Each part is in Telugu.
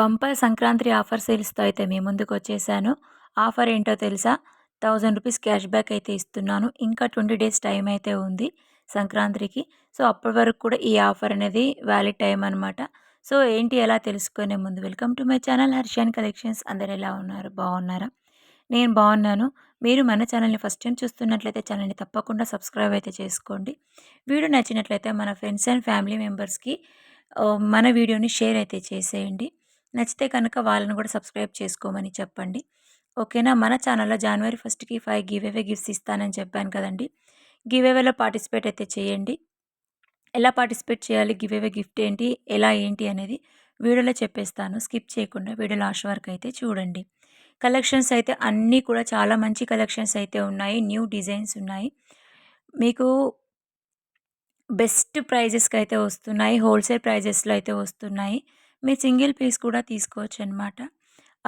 బంపర్ సంక్రాంతి ఆఫర్ సేల్స్తో అయితే మీ ముందుకు వచ్చేసాను. ఆఫర్ ఏంటో తెలుసా? థౌజండ్ రూపీస్ క్యాష్ బ్యాక్ అయితే ఇస్తున్నాను. ఇంకా ట్వంటీ డేస్ టైం అయితే ఉంది సంక్రాంతికి. సో అప్పటి వరకు కూడా ఈ ఆఫర్ అనేది వ్యాలిడ్ టైం అనమాట సో ఏంటి ఎలా తెలుసుకునే ముందు welcome to my channel Harshan collections. అందరు ఎలా ఉన్నారు? బాగున్నారా? నేను బాగున్నాను. మీరు మన ఛానల్ని ఫస్ట్ టైం చూస్తున్నట్లయితే ఛానల్ని తప్పకుండా సబ్స్క్రైబ్ అయితే చేసుకోండి. వీడియో నచ్చినట్లయితే మన ఫ్రెండ్స్ అండ్ ఫ్యామిలీ మెంబర్స్కి మన వీడియోని షేర్ అయితే చేసేయండి. నచ్చితే కనుక వాళ్ళని కూడా సబ్స్క్రైబ్ చేసుకోమని చెప్పండి. ఓకేనా? మన ఛానల్లో జనవరి ఫస్ట్కి ఫైవ్ గివ్ అవే గిఫ్ట్స్ ఇస్తానని చెప్పాను కదండి. గివ్ అవేలో పార్టిసిపేట్ అయితే చేయండి. ఎలా పార్టిసిపేట్ చేయాలి? గివ్ అవే గిఫ్ట్ ఏంటి? ఎలా ఏంటి అనేది వీడియోలో చెప్పేస్తాను. స్కిప్ చేయకుండా వీడియో లాస్ట్ వరకు అయితే చూడండి. కలెక్షన్స్ అయితే అన్నీ కూడా చాలా మంచి కలెక్షన్స్ అయితే ఉన్నాయి. న్యూ డిజైన్స్ ఉన్నాయి. మీకు బెస్ట్ ప్రైజెస్కి అయితే వస్తున్నాయి. హోల్సేల్ ప్రైజెస్లో అయితే వస్తున్నాయి. మీరు సింగిల్ పీస్ కూడా తీసుకోవచ్చు అనమాట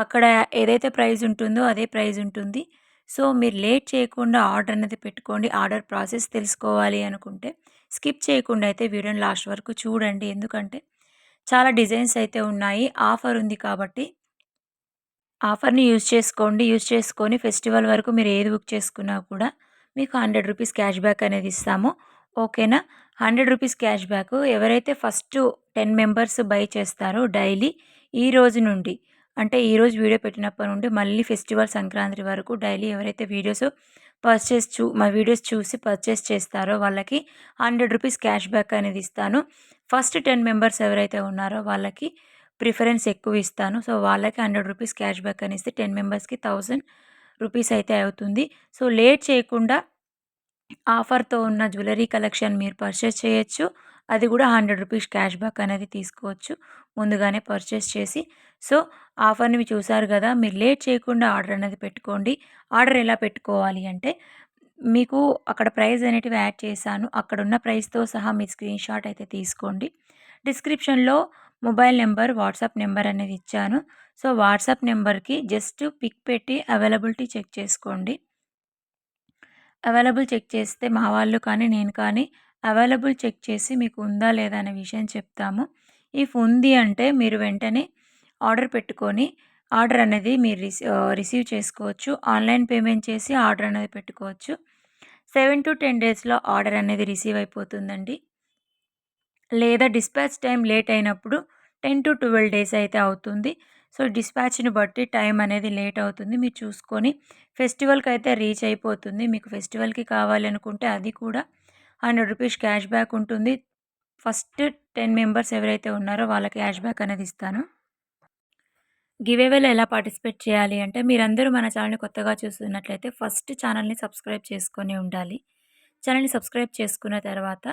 అక్కడ ఏదైతే ప్రైస్ ఉంటుందో అదే ప్రైస్ ఉంటుంది. సో మీరు లేట్ చేయకుండా ఆర్డర్ అనేది పెట్టుకోండి. ఆర్డర్ ప్రాసెస్ తెలుసుకోవాలి అనుకుంటే స్కిప్ చేయకుండా అయితే వీడియోని లాస్ట్ వరకు చూడండి. ఎందుకంటే చాలా డిజైన్స్ అయితే ఉన్నాయి. ఆఫర్ ఉంది కాబట్టి ఆఫర్ని యూజ్ చేసుకోండి. యూజ్ చేసుకొని ఫెస్టివల్ వరకు మీరు ఏది బుక్ చేసుకున్నా కూడా మీకు హండ్రెడ్ రూపీస్ క్యాష్ బ్యాక్ అనేది ఇస్తాము. ఓకేనా? Hundred rupees cash back. ఎవరైతే ఫస్ట్ టెన్ మెంబర్స్ బై చేస్తారో డైలీ ఈ రోజు నుండి. అంటే ఈరోజు వీడియో పెట్టినప్పటి నుండి మళ్ళీ ఫెస్టివల్ సంక్రాంతి వరకు డైలీ ఎవరైతే వీడియోస్ పర్చేస్ చూ మా వీడియోస్ చూసి పర్చేస్ చేస్తారో వాళ్ళకి హండ్రెడ్ రూపీస్ క్యాష్ బ్యాక్ అనేది ఇస్తాను. ఫస్ట్ టెన్ మెంబర్స్ ఎవరైతే ఉన్నారో వాళ్ళకి ప్రిఫరెన్స్ ఎక్కువ ఇస్తాను. సో వాళ్ళకి హండ్రెడ్ రూపీస్ క్యాష్ బ్యాక్ అని ఇస్తే టెన్ మెంబర్స్కి థౌజండ్ రూపీస్ అయితే అవుతుంది. సో లేట్ చేయకుండా ఆఫర్తో ఉన్న జ్యువెలరీ కలెక్షన్ మీరు పర్చేస్ చేయొచ్చు. అది కూడా హండ్రెడ్ రూపీస్ క్యాష్ బ్యాక్ అనేది తీసుకోవచ్చు. ముందుగానే పర్చేస్ చేసి. సో ఆఫర్ని మీరు చూసారు కదా మీరు లేట్ చేయకుండా ఆర్డర్ అనేది పెట్టుకోండి. ఆర్డర్ ఎలా పెట్టుకోవాలి అంటే మీకు అక్కడ ప్రైస్ అనేటివి యాడ్ చేశాను. అక్కడ ఉన్న ప్రైస్తో సహా మీ స్క్రీన్ షాట్ అయితే తీసుకోండి. డిస్క్రిప్షన్లో మొబైల్ నెంబర్ వాట్సాప్ నెంబర్ అనేది ఇచ్చాను. సో వాట్సాప్ నెంబర్కి జస్ట్ పిక్ పెట్టి అవైలబిలిటీ చెక్ చేసుకోండి. అవైలబుల్ చెక్ చేస్తే మా వాళ్ళు కానీ నేను కానీ అవైలబుల్ చెక్ చేసి మీకు ఉందా లేదా అనే విషయం చెప్తాము. ఇఫ్ ఉంది అంటే మీరు వెంటనే ఆర్డర్ పెట్టుకొని ఆర్డర్ అనేది మీరు రిసీవ్ చేసుకోవచ్చు. ఆన్లైన్ పేమెంట్ చేసి ఆర్డర్ అనేది పెట్టుకోవచ్చు. సెవెన్ టు టెన్ డేస్లో ఆర్డర్ అనేది రిసీవ్ అయిపోతుందండి. లేదా డిస్పాచ్ టైం లేట్ అయినప్పుడు టెన్ టు ట్వెల్వ్ డేస్ అయితే అవుతుంది. సో డిస్పాచ్ని బట్టి టైం అనేది లేట్ అవుతుంది. మీరు చూసుకొని ఫెస్టివల్కి అయితే రీచ్ అయిపోతుంది. మీకు ఫెస్టివల్కి కావాలి అనుకుంటే అది కూడా హండ్రెడ్ రూపీస్ క్యాష్ బ్యాక్ ఉంటుంది. ఫస్ట్ టెన్ మెంబర్స్ ఎవరైతే ఉన్నారో వాళ్ళకి క్యాష్ బ్యాక్ అనేది ఇస్తాను. గివేవేలో ఎలా పార్టిసిపేట్ చేయాలి అంటే మీరందరూ మన ఛానల్ని కొత్తగా చూస్తున్నట్లయితే ఫస్ట్ ఛానల్ని సబ్స్క్రైబ్ చేసుకొని ఉండాలి. ఛానల్ని సబ్స్క్రైబ్ చేసుకున్న తర్వాత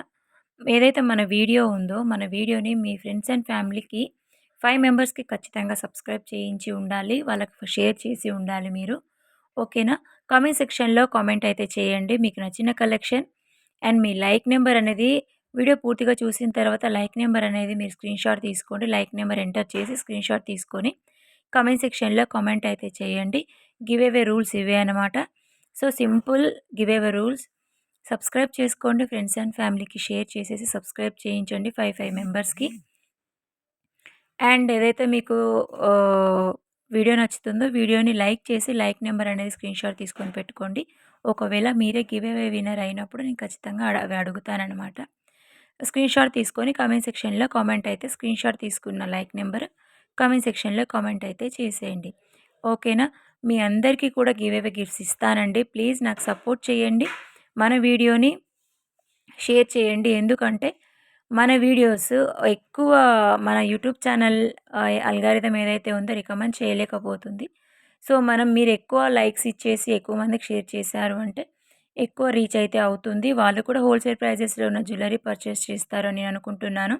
ఏదైతే మన వీడియో ఉందో మన వీడియోని మీ ఫ్రెండ్స్ అండ్ ఫ్యామిలీకి ఫైవ్ మెంబర్స్కి ఖచ్చితంగా సబ్స్క్రైబ్ చేయించి ఉండాలి. వాళ్ళకి షేర్ చేసి ఉండాలి మీరు. ఓకేనా? కామెంట్ సెక్షన్లో కామెంట్ అయితే చేయండి. మీకు నచ్చిన కలెక్షన్ అండ్ మీ లైక్ నెంబర్ అనేది వీడియో పూర్తిగా చూసిన తర్వాత లైక్ నెంబర్ అనేది మీరు స్క్రీన్ షాట్ తీసుకోండి. లైక్ నెంబర్ ఎంటర్ చేసి స్క్రీన్ షాట్ తీసుకొని కమెంట్ సెక్షన్లో కామెంట్ అయితే చేయండి. గివ్ అవే రూల్స్ ఇవే అనమాట so simple giveaway rules. Subscribe చేసుకోండి. ఫ్రెండ్స్ అండ్ ఫ్యామిలీకి షేర్ చేసేసి సబ్స్క్రైబ్ చేయించండి ఫైవ్ ఫైవ్ మెంబర్స్కి. అండ్ ఏదైతే మీకు వీడియో నచ్చుతుందో వీడియోని లైక్ చేసి లైక్ నెంబర్ అనేది స్క్రీన్షాట్ తీసుకొని పెట్టుకోండి. ఒకవేళ మీరే గివ్ అవే వినర్ అయినప్పుడు నేను ఖచ్చితంగా అవి అడుగుతానమాట స్క్రీన్షాట్ తీసుకొని కామెంట్ సెక్షన్లో కామెంట్ అయితే స్క్రీన్షాట్ తీసుకున్న లైక్ నెంబర్ కామెంట్ సెక్షన్లో కామెంట్ అయితే చేసేయండి. ఓకేనా? మీ అందరికీ కూడా గివ్ అవే గిఫ్ట్స్ ఇస్తానండి. ప్లీజ్ నాకు సపోర్ట్ చేయండి. మన వీడియోని షేర్ చేయండి. ఎందుకంటే మన వీడియోస్ ఎక్కువ మన యూట్యూబ్ ఛానల్ అల్గారిథం ఏదైతే ఉందో రికమెండ్ చేయలేకపోతుంది. సో మనం మీరు ఎక్కువ లైక్స్ ఇచ్చేసి ఎక్కువ మందికి షేర్ చేశారు అంటే ఎక్కువ రీచ్ అయితే అవుతుంది. వాళ్ళు కూడా హోల్సేల్ ప్రైజెస్లో ఉన్న జ్యువెలరీ పర్చేస్ చేస్తారు అని నేను అనుకుంటున్నాను.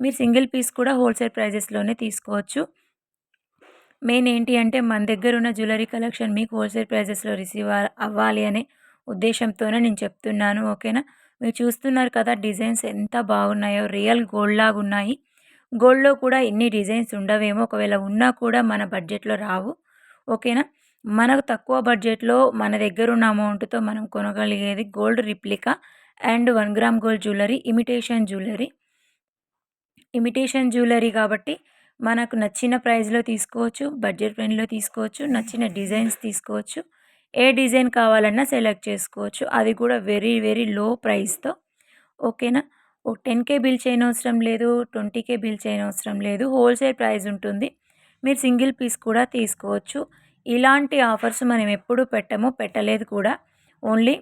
మీరు సింగిల్ పీస్ కూడా హోల్సేల్ ప్రైజెస్లోనే తీసుకోవచ్చు. మెయిన్ ఏంటి అంటే మన దగ్గర ఉన్న జ్యువెలరీ కలెక్షన్ మీకు హోల్సేల్ ప్రైజెస్లో రిసీవ్ అవ్వాలి అనే ఉద్దేశంతోనే నేను చెప్తున్నాను. ఓకేనా? మీరు చూస్తున్నారు కదా డిజైన్స్ ఎంత బాగున్నాయో రియల్ గోల్డ్ లాగా ఉన్నాయి. గోల్డ్లో కూడా ఎన్ని డిజైన్స్ ఉండవేమో ఒకవేళ ఉన్నా కూడా మన బడ్జెట్లో రావు. ఓకేనా? మనకు తక్కువ బడ్జెట్లో మన దగ్గర ఉన్న అమౌంట్తో మనం కొనగలిగేది gold replica and one gram gold jewellery imitation jewellery. Imitation jewellery కాబట్టి మనకు నచ్చిన ప్రైస్లో తీసుకోవచ్చు బడ్జెట్ ఫ్రెండ్లో తీసుకోవచ్చు నచ్చిన డిజైన్స్ తీసుకోవచ్చు. ఏ డిజైన్ కావాలన్నా సెలెక్ట్ చేసుకోవచ్చు. అది కూడా వెరీ వెరీ లో ప్రైస్తో ఓకేనా? ఓ టెన్ కే బిల్ చేయనవసరం లేదు ట్వంటీ కే బిల్ చేయనవసరం లేదు. హోల్సేల్ ప్రైస్ ఉంటుంది. మీరు సింగిల్ పీస్ కూడా తీసుకోవచ్చు. ఇలాంటి ఆఫర్స్ మనం ఎప్పుడూ పెట్టము పెట్టలేదు కూడా. ఓన్లీ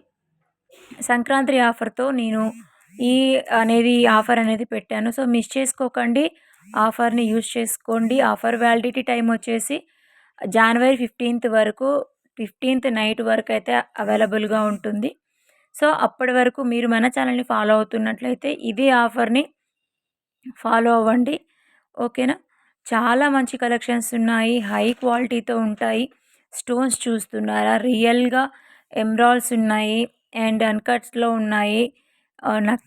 సంక్రాంతి ఆఫర్తో నేను ఈ అనేది ఆఫర్ అనేది పెట్టాను. సో మిస్ చేసుకోకండి. ఆఫర్ని యూజ్ చేసుకోండి. ఆఫర్ వ్యాలిడిటీ టైం వచ్చేసి జనవరి ఫిఫ్టీన్త్ వరకు ఫిఫ్టీన్త్ నైట్ వరకు అయితే అవైలబుల్గా ఉంటుంది. సో అప్పటి వరకు మీరు మన ఛానల్ని ఫాలో అవుతున్నట్లయితే ఇదే ఆఫర్ని ఫాలో అవ్వండి. ఓకేనా? చాలా మంచి కలెక్షన్స్ ఉన్నాయి. హై క్వాలిటీతో ఉంటాయి. స్టోన్స్ చూస్తున్నారా? రియల్గా ఎమ్రాల్స్ ఉన్నాయి. అండ్ అన్కట్స్లో ఉన్నాయి.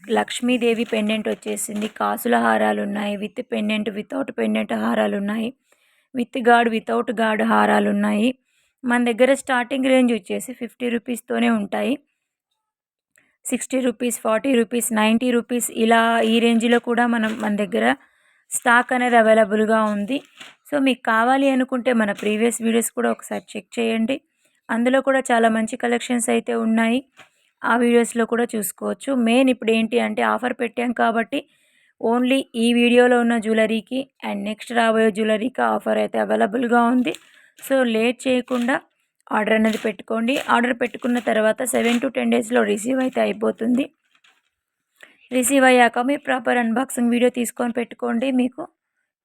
లక్ష్మీదేవి పెండెంట్ వచ్చేసింది. కాసుల హారాలు ఉన్నాయి. విత్ పెండెంట్ వితౌట్ పెండెంట్ హారాలు ఉన్నాయి. విత్ గాడ్ వితౌట్ గాడ్ హారాలు ఉన్నాయి. మన దగ్గర స్టార్టింగ్ రేంజ్ వచ్చేసి ఫిఫ్టీ రూపీస్తోనే ఉంటాయి. Sixty rupees forty rupees ninety rupees ఇలా ఈ రేంజ్లో కూడా మనం మన దగ్గర స్టాక్ అనేది అవైలబుల్గా ఉంది. సో మీకు కావాలి అనుకుంటే మన ప్రీవియస్ వీడియోస్ కూడా ఒకసారి చెక్ చేయండి. అందులో కూడా చాలా మంచి కలెక్షన్స్ అయితే ఉన్నాయి. ఆ వీడియోస్లో కూడా చూసుకోవచ్చు. మెయిన్ ఇప్పుడు ఏంటి అంటే ఆఫర్ పెట్టాం కాబట్టి ఓన్లీ ఈ వీడియోలో ఉన్న జ్యువెలరీకి అండ్ నెక్స్ట్ రాబోయే జ్యువెలరీకి ఆఫర్ అయితే అవైలబుల్గా ఉంది. సో లేట్ చేయకుండా ఆర్డర్ అనేది పెట్టుకోండి. ఆర్డర్ పెట్టుకున్న తర్వాత సెవెన్ టు టెన్ డేస్లో రిసీవ్ అయితే అయిపోతుంది. రిసీవ్ అయ్యాక మీ ప్రాపర్ అన్బాక్సింగ్ వీడియో తీసుకొని పెట్టుకోండి మీకు.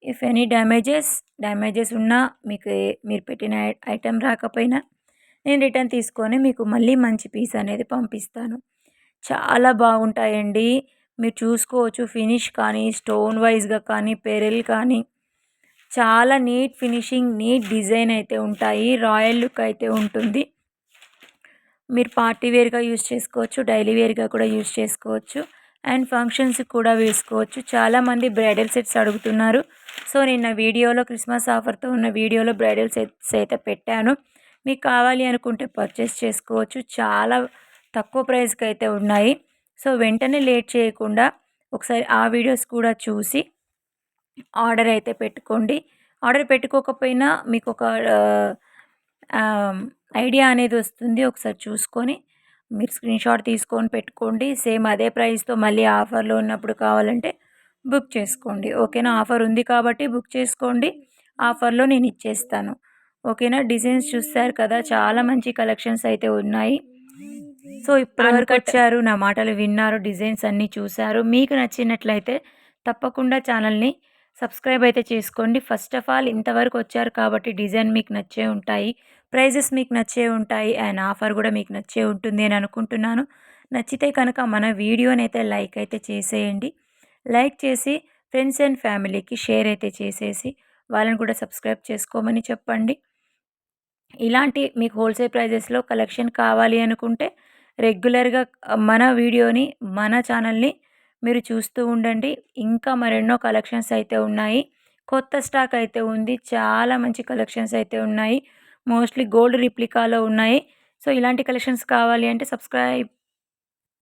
ఇఫ్ ఎనీ డ్యామేజెస్ డ్యామేజెస్ ఉన్నా మీకు మీరు పెట్టిన ఐటెం రాకపోయినా నేను రిటర్న్ తీసుకొని మీకు మళ్ళీ మంచి పీస్ అనేది పంపిస్తాను. చాలా బాగుంటాయండి. మీరు చూసుకోవచ్చు ఫినిష్ కానీ స్టోన్ వైజ్గా కానీ పెరల్ కానీ. చాలా నీట్ ఫినిషింగ్ నీట్ డిజైన్ అయితే ఉంటాయి. రాయల్ లుక్ అయితే ఉంటుంది. మీరు పార్టీ వేర్గా యూస్ చేసుకోవచ్చు డైలీ వేర్గా కూడా యూస్ చేసుకోవచ్చు అండ్ ఫంక్షన్స్ కూడా వేసుకోవచ్చు. చాలామంది బ్రైడల్ సెట్స్ అడుగుతున్నారు. సో నిన్న వీడియోలో క్రిస్మస్ ఆఫర్తో ఉన్న వీడియోలో బ్రైడల్ సెట్స్ అయితే పెట్టాను. మీకు కావాలి అనుకుంటే పర్చేస్ చేసుకోవచ్చు. చాలా తక్కువ ప్రైస్కి అయితే ఉన్నాయి. సో వెంటనే లేట్ చేయకుండా ఒకసారి ఆ వీడియోస్ కూడా చూసి ఆర్డర్ అయితే పెట్టుకోండి. ఆర్డర్ పెట్టుకోకపోయినా మీకు ఒక ఐడియా అనేది వస్తుంది ఒకసారి చూసుకొని. మీరు స్క్రీన్ షాట్ తీసుకొని పెట్టుకోండి. సేమ్ అదే ప్రైస్తో మళ్ళీ ఆఫర్లో ఉన్నప్పుడు కావాలంటే బుక్ చేసుకోండి. ఓకేనా? ఆఫర్ ఉంది కాబట్టి బుక్ చేసుకోండి. ఆఫర్లో నేను ఇచ్చేస్తాను. ఓకేనా? డిజైన్స్ చూస్తారు కదా? చాలా మంచి కలెక్షన్స్ అయితే ఉన్నాయి. సో ఇప్పటివరకు వచ్చారు నా మాటలు విన్నారు డిజైన్స్ అన్నీ చూశారు. మీకు నచ్చినట్లయితే తప్పకుండా ఛానల్ని సబ్స్క్రైబ్ అయితే చేసుకోండి. ఫస్ట్ ఆఫ్ ఆల్ ఇంతవరకు వచ్చారు కాబట్టి డిజైన్ మీకు నచ్చే ఉంటాయి ప్రైజెస్ మీకు నచ్చే ఉంటాయి అండ్ ఆఫర్ కూడా మీకు నచ్చే ఉంటుంది అని అనుకుంటున్నాను. నచ్చితే కనుక మన వీడియోని అయితే లైక్ అయితే చేసేయండి. లైక్ చేసి ఫ్రెండ్స్ అండ్ ఫ్యామిలీకి షేర్ అయితే చేసేసి వాళ్ళని కూడా సబ్స్క్రైబ్ చేసుకోమని చెప్పండి. ఇలాంటి మీకు హోల్సేల్ ప్రైజెస్లో కలెక్షన్ కావాలి అనుకుంటే రెగ్యులర్గా మన వీడియోని మన ఛానల్ని మీరు చూస్తూ ఉండండి. ఇంకా మరెన్నో కలెక్షన్స్ అయితే ఉన్నాయి. కొత్త స్టాక్ అయితే ఉంది. చాలా మంచి కలెక్షన్స్ అయితే ఉన్నాయి. మోస్ట్లీ గోల్డ్ రిప్లికాలో ఉన్నాయి. సో ఇలాంటి కలెక్షన్స్ కావాలి అంటే సబ్స్క్రైబ్